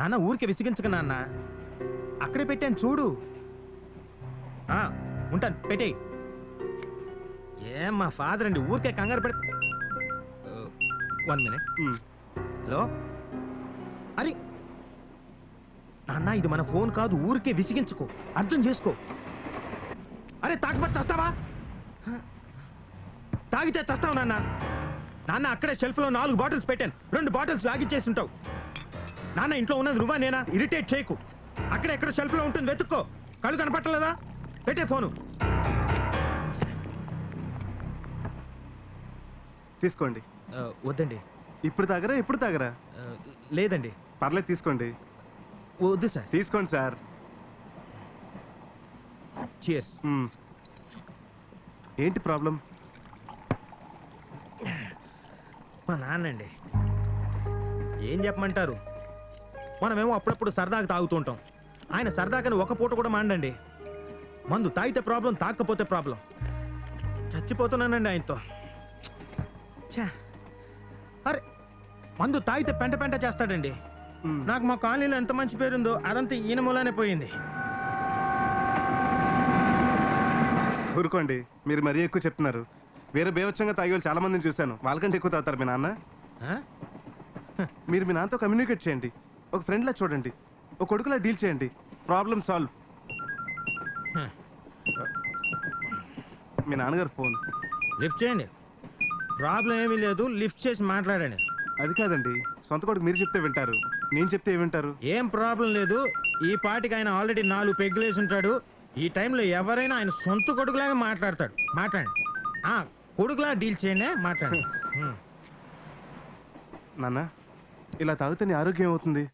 నాన్న ఊరికే విసిగించక నాన్న. అక్కడే పెట్టాను చూడు. ఆ, ఉంటాను పెట్టేయి. ఏం మా ఫాదర్ అండి ఊరికే కంగారు పెడ వన్ మినిట్. హలో? అరే నాన్న ఇది మన ఫోన్ కాదు ఊరికే విసిగించుకో అర్థం చేసుకో. అరే తాగబట్టి చస్తావా? తాగితే చస్తావు నాన్న. నాన్న అక్కడే షెల్ఫ్లో నాలుగు బాటిల్స్ పెట్టాను రెండు బాటిల్స్ తాగిచ్చేసి ఉంటావు. నాన్న ఇంట్లో ఉన్నది నువ్వా నేనా? ఇరిటేట్ చేయకు. అక్కడ ఎక్కడ షెల్ఫ్లో ఉంటుంది వెతుక్కో. కళ్ళు కనపట్టలేదా? పెట్టే ఫోను. తీసుకోండి. ఆ, వద్దండి. ఇప్పుడు తాగరా ఇప్పుడు తాగరా? ఆ, లేదండి. పర్లేదు తీసుకోండి. వద్దు సార్. తీసుకోండి సార్. చియర్స్. ఏంటి ప్రాబ్లం? మా నాన్నండి. ఏం చెప్పమంటారు? మనమేమో అప్పుడప్పుడు సరదాగా తాగుతుంటాం. ఆయన సరదాగాని ఒక పూట కూడా మాండండి. మందు తాగితే ప్రాబ్లం తాకపోతే ప్రాబ్లం. చచ్చిపోతున్నానండి ఆయనతో. ఛా. అరే మందు తాగితే పెంట పెంట చేస్తాడండి. నాకు మా కాలనీలో ఎంత మంచి పేరుందో అదంతా ఈయన మూలానే పోయింది. ఊరుకోండి మీరు మరీ ఎక్కువ చెప్తున్నారు. వేరే బేవచ్చంగా తాగే వాళ్ళు చాలా మందిని చూశాను. వాళ్ళకంటే ఎక్కువ తాగుతారు మీ నాన్న. ఆ? మీరు మీ నాన్నతో కమ్యూనికేట్ చేయండి. ఒక ఫ్రెండ్లా చూడండి. ఒక కొడుకులా డీల్ చేయండి. ప్రాబ్లం సాల్వ్ మీ నాన్నగారు ఫోన్. లిఫ్ట్ చేయండి. ప్రాబ్లం ఏమీ లేదు లిఫ్ట్ చేసి మాట్లాడండి. అది కాదండి. సొంత కొడుకు మీరు చెప్తే వింటారు. నేను చెప్తే ఏమింటారు? ఏం ప్రాబ్లం లేదు. ఈ పాటికి ఆయన ఆల్రెడీ నాలుగు పెగ్గులేసి ఉంటాడు. ఈ టైంలో ఎవరైనా ఆయన సొంత కొడుకులాగా మాట్లాడతాడు. మాట్లాడండి. కొడుకులా డీల్ చేయండి మాట్లాడండి. నాన్న ఇలా తాగితే నీ ఆరోగ్యం ఏమవుతుంది?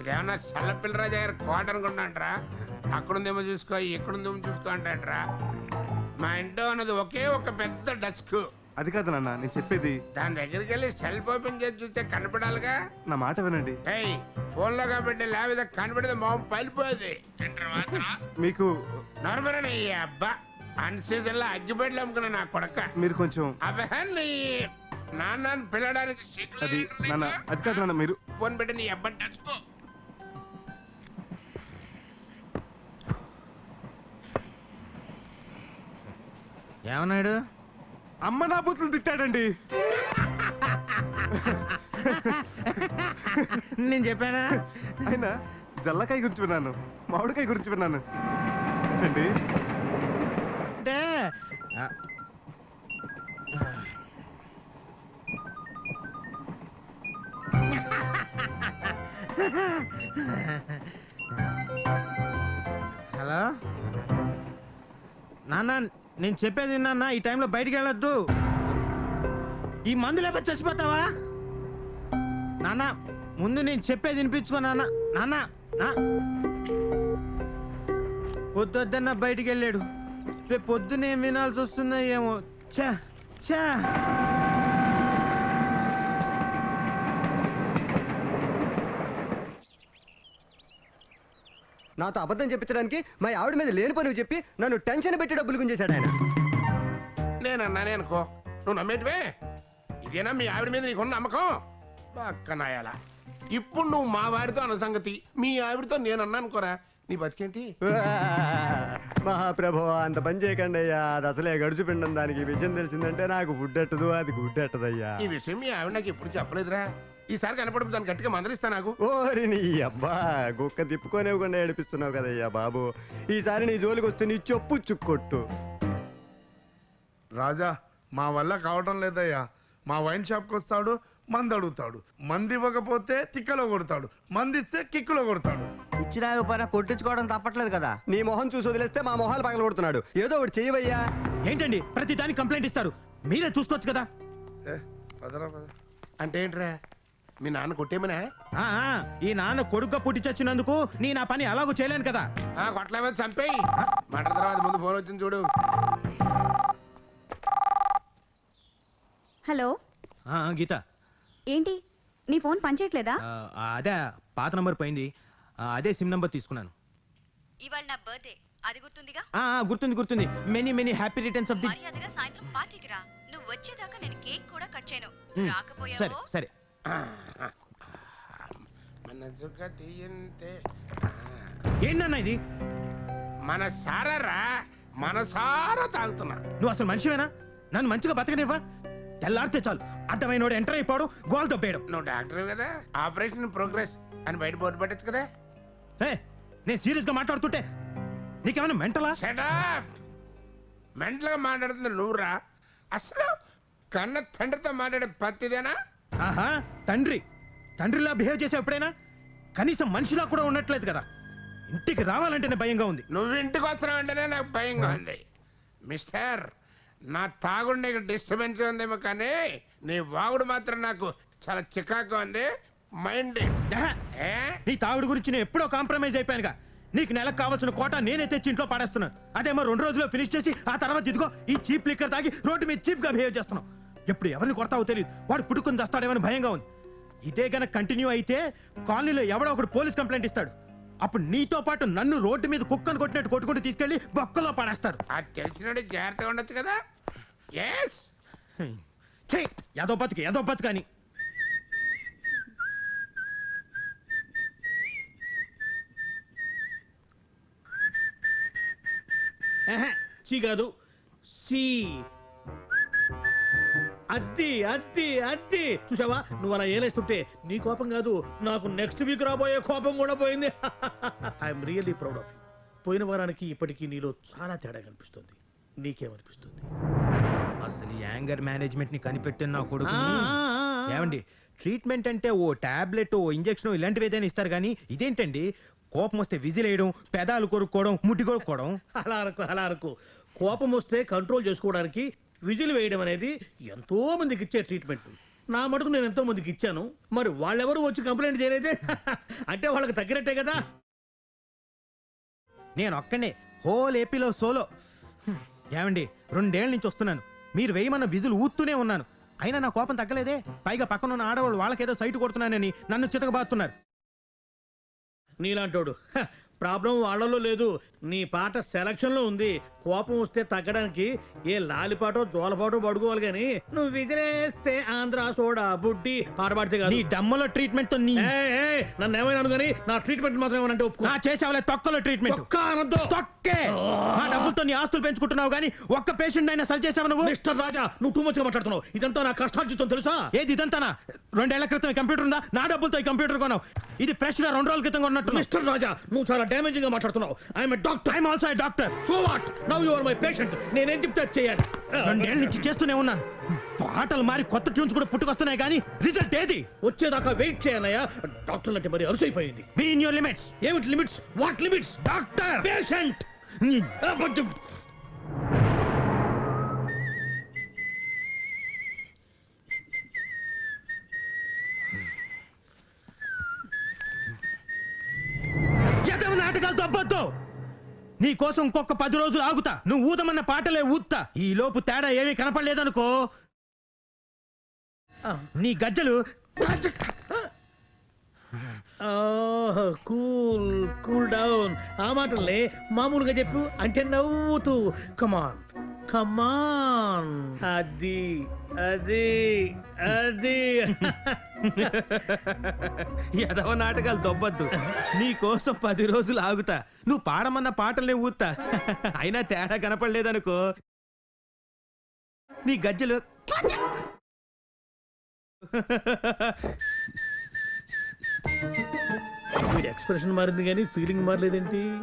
ఇదేమన్నా చల్లపిల్లరాజు గారి కోట అనుకుంటాంట్రా అక్కడుందేమో చూసుకో ఇక్కడుందేమో చూసుకో అంటాంట్రా మా ఇంట్లో ఉన్నది ఒకే ఒక పెద్ద డస్క్. అది కాదు నాన్న నేను చెప్పేది దాని దగ్గరికి వెళ్ళి సెల్ఫ్ ఓపెన్ చేసి చూస్తే కనపడాలిగా? నా మాట వినండి. ఏయ్ ఫోన్లో కాబట్టి లేకపోతే కనపడితే మొహం పలిపోయేది మీకు నర్మరని ఈ అబ్బా అన్ సీజన్లో అగ్గిపెట్లు అమ్ముకున్నా నా కొడక. మీరు కొంచెం అబ్బా నీ నాన్నని పిల్లడానికి అది నాన్న అది కాదు నాన్న మీరు ఫోన్ పెట్టి నీ అబ్బా టచ్కో ఏమన్నాడు? అమ్మ నా బూతులు తిట్టాడండి. నేను చెప్పానా? ఆయన జల్లకాయ గురించి విన్నాను మామిడికాయ గురించి విన్నాను. ఏంటండి అంటే హలో? నాన్న నేను చెప్పేది నాన్న ఈ టైంలో బయటికి వెళ్ళొద్దు. ఈ మందు లేకపోతే చచ్చిపోతావా? నాన్న ముందు నేను చెప్పేది వినిపించుకో నాన్న. నాన్న నా. పొద్దున్న బయటికి వెళ్ళాడు. రేపు పొద్దున ఏం వినాల్సి వస్తుందో ఏమో. చా చా నాతో అబద్ధం చెప్పించడానికి మా ఆవిడ మీద లేని పని చెప్పి నన్ను టెన్షన్ పెట్టి డబ్బులు గుంజేశాడు ఆయన. నేనన్నానే అనుకో నువ్వు నమ్మేటివే? ఇదేనా మీ ఆవిడ మీద నీకున్న నమ్మకం? పక్కనాయాల ఇప్పుడు నువ్వు మా వాడితో అన్న సంగతి మీ ఆవిడతో నేను అనుకోరా. నీ బతికేంటి? మహాప్రభు అంత పని చేయకండి అయ్యా. అది అసలే గడుచు పిండం. దానికి విషయం తెలిసిందంటే నాకు ఫుడ్ ఎట్టదు అది గుడ్ ఎట్టదయ్యా ఈ విషయం మీ ఆవిడ నాకు ఎప్పుడు చెప్పలేదురా. ఈసారి కనపడదు దాన్ని గట్టిగా మందలిస్తా నాకు. ఓరి నీ అబ్బా గుక్క తిప్పుకోనివ్వకుండా ఏడిపిస్తున్నావు కదయ్యా బాబు. ఈసారి నీ జోలికి వస్తే నీ చెప్పు చుక్కొట్టు. రాజా మా వల్ల కావటం లేదయ్యా. మా వైన్ షాప్కి వస్తాడు మంది అడుగుతాడు మంది ఇవ్వకపోతే తిక్కలో కొడతాడు. మంది ఇస్తే కిక్కులో కొడతాడు. ఇచ్చినాకపోయినా కొట్టించుకోవడం తప్పట్లేదు కదా. నీ మొహం చూసి వదిలేస్తే మా మొహాలు పగల కొడుతున్నాడు ఏదో ఒకటి చెయ్యవయ్యా. ఏంటండి? ప్రతి దానికి కంప్లైంట్ ఇస్తారు. మీరే చూసుకోవచ్చు కదా. ఏ పదరా పద. అంటే ఏంట్రా? మీ నాన్న కొట్టేమనా? ఆ, ఆ, ఈ నాన్న కొడుగ్గా పుట్టి చచ్చినందుకు నీ నా పని అలాగూ చేయలేను కదా. ఆ కొట్టలేమో చంపేయి. మాట తర్వాత ముందు ఫోన్ వచ్చింది చూడు. హలో. ఆ, ఆ, గీత. ఏంటి? నీ ఫోన్ పనిచేయట్లేదా? ఆ, అదే పాత నంబర్ పోయింది. ఆ, అదే సిమ్ నంబర్ తీసుకున్నాను. ఇవాళ నా బర్త్డే. అది గుర్తుందిగా? ఆ, ఆ, గుర్తుంది గుర్తుంది. Many many happy returns of the మర్యాదగా సాయంత్రం పార్టీకి రా. నువ్వు వచ్చేదాకా నేను కేక్ కూడా కట్ చేయను. సరే రాకపోయావో? సరే మనసుగా తీయంతే. ఏంటన్నా ఇది? మన సారరా మనసారా తాగుతున్నా. నువ్వు అసలు మనిషివేనా? నన్ను మంచిగా బతకనివ్వా? తెల్లారితే చాలు. అడ్డమైన వాడు ఎంటర్ అయిపోవడం గోల్ తప్పేయడం నువ్వు డాక్టర్ కదా? ఆపరేషన్ ప్రోగ్రెస్ అని బయట బోర్డు పెట్టచ్చు కదా? ఏ నేను సీరియస్గా మాట్లాడుతుంటే నీకేమైనా మెంటలా? షటప్ మెంటల్గా మాట్లాడుతుంది నువ్వురా. అసలు కన్న తండ్రితో మాట్లాడే పత్తిదేనా ఆహా తండ్రి. తండ్రిలా బిహేవ్ చేసే ఎప్పుడైనా కనీసం మనిషిలా కూడా ఉండట్లేదు కదా. ఇంటికి రావాలంటేనే భయంగా ఉంది. నువ్వు ఇంటికి వస్తున్నావంటేనే నాకు భయంగా ఉంది. మిస్టర్ నా తాగుడు నీకు డిస్టర్బెన్స్ ఉందేమో కానీ నీ వాగుడు మాత్రం నాకు చాలా చికాకు ఉంది. మైండ్ ఏ? నీ తాగుడు గురించి నేను ఎప్పుడో కాంప్రమైజ్ అయిపోయానుగా. నీకు నెలకు కావాల్సిన కోట నేనే తెచ్చి ఇంట్లో పాడేస్తున్నాను అదేమో రెండు రోజుల్లో ఫినిష్ చేసి ఆ తర్వాత ఇదిగో ఈ చీప్ లిక్కర్ తాగి రోడ్డు మీద చీప్గా బిహేవ్ చేస్తున్నావు. ఎప్పుడు ఎవరిని కొడతావో తెలియదు వాడు పుట్టుకుని చస్తాడేమని భయంగా ఉంది. ఇదే గనక కంటిన్యూ అయితే కాలనీలో ఎవడో ఒకడు పోలీస్ కంప్లైంట్ ఇస్తాడు. అప్పుడు నీతో పాటు నన్ను రోడ్డు మీద కుక్కను కొట్టినట్టు కొట్టుకుంటూ తీసుకెళ్ళి బొక్కలో పడేస్తారు. అది తెలిసినట్టు జాగ్రత్తగా ఉండొచ్చు కదా. ఎస్ ఛీ ఏదో బతుకు ఏదో బతుకు అని. సి కాదు సి అద్ది అద్ది అద్ది. చూసావా నువ్వు అలా ఏలేస్తుంటే నీ కోపం కాదు నాకు నెక్స్ట్ వీక్ రాబోయే కోపం కూడా పోయింది. I'm really proud of you పోయిన వారానికి ఇప్పటికీ నీలో చాలా తేడా కనిపిస్తుంది. నీకేమనిపిస్తుంది? అసలు ఈ యాంగర్ మేనేజ్మెంట్ని కనిపెట్టిన నా కొడుకు. ఏమండి ట్రీట్మెంట్ అంటే ఓ టాబ్లెట్ ఓ ఇంజెక్షన్ ఇలాంటివి ఏదైనా ఇస్తారు కానీ ఇదేంటండి? కోపం వస్తే విజిల్ వేయడం పెదాలు కొరుక్కోవడం ముట్టి కొరుక్కోవడం. అలా అనుకో అలా అనుకో. కోపం వస్తే కంట్రోల్ చేసుకోవడానికి విజిల్ వేయడం అనేది ఎంతో మందికి ఇచ్చే ట్రీట్మెంట్ నా మటుకు నేను ఎంతో మందికి ఇచ్చాను. మరి వాళ్ళెవరు వచ్చి కంప్లైంట్ చేయలేదే? అంటే వాళ్ళకి తగ్గినట్టే కదా? నేను ఒక్కనే హోల్ ఏపీలో సోలో. ఏమండి రెండేళ్ళ నుంచి వస్తున్నాను. మీరు వేయమన్న విజులు ఊత్తూనే ఉన్నాను. అయినా నా కోపం తగ్గలేదే? పైగా పక్కన ఉన్న ఆడవాళ్ళు వాళ్ళకేదో సైట్ కొడుతున్నానని నన్ను చితకబాతున్నారు. నీలాంటోడు. ప్రాబ్లం వాళ్ళలో లేదు. నీ పాట సెలక్షన్లో ఉంది. కోపం వస్తే తగ్గడానికి ఏ లాలిపాటో జోలపాటో పడుకోవాలి కానీ నువ్వు విజరేస్తే ఆంధ్ర సోడా బుడ్డి పాట పాడితే కాదు. నీ డమ్మలో ట్రీట్మెంట్తో నీ ఏయ్, ఏయ్, నన్ను ఏమైనా కానీ నా ట్రీట్మెంట్ మాత్రం ఏమనంటే ఒప్పుకో. నా చేసేవాళ్ళ తొక్కలో ట్రీట్మెంట్. ఒక్క అనొద్దు. తొక్కే. నా డబ్బులతో నీ ఆస్తులు పెంచుకుంటున్నావు కానీ ఒక్క పేషెంట్ అయినా సరి చేసావు నువ్వు? మిస్టర్ రాజా నువ్వు టూ మచ్ మాట్లాడుతున్నావు. ఇదంతా నా కష్టార్జితం తెలుసా? ఏది ఇదంతానా? రెండేళ్ళ క్రితం ఈ కంప్యూటర్ ఉందా? నా డబ్బులతో ఈ కంప్యూటర్ కొన్నావు. ఇది ఫ్రెష్గా రెండు రోజుల క్రితం కొన్నట్టు మిస్టర్ రాజా నువ్వు చాలా డ్యామేజింగ్గా మాట్లాడుతున్నావు. I'm doctor I'm also doctor so what now you are my patient నేనేం చెప్తే చేయాలి. రెండేళ్ళ నుంచి చేస్తూనే ఉన్నాను పాటలు మారి కొత్త ట్యూన్స్ కూడా పుట్టుకొస్తున్నాయి కానీ రిజల్ట్ ఏది? వచ్చేదాకా వెయిట్ చేయనయ్యా డాక్టర్ అంటే మరి అరుసైపోయింది. బీ ఇన్ యువర్ లిమిట్స్ ఏమిటి limits what limits doctor patient నాటకాలు తప్పొద్దు నీ కోసం ఇంకొక పది రోజులు ఆగుతా. నువ్వు ఊదమన్న పాటలే ఊత్తా. ఈ లోపు తేడా ఏమీ కనపడలేదనుకో. నీ గజ్జలు కూల్ కూల్ డౌన్. ఆ మాటలే మామూలుగా చెప్పు అంటే నవ్వుతూ. కమాన్ కమాన్ అది అది అది. ఎదవ నాటకాలు దొబ్బద్దు నీ కోసం పది రోజులు ఆగుతా. నువ్వు పాడమన్న పాటలనే ఊత్తా. అయినా తేడా కనపడలేదనుకో. నీ గజ్జలు ఎక్స్ప్రెషన్ మారింది కానీ ఫీలింగ్ మారలేదేంటి?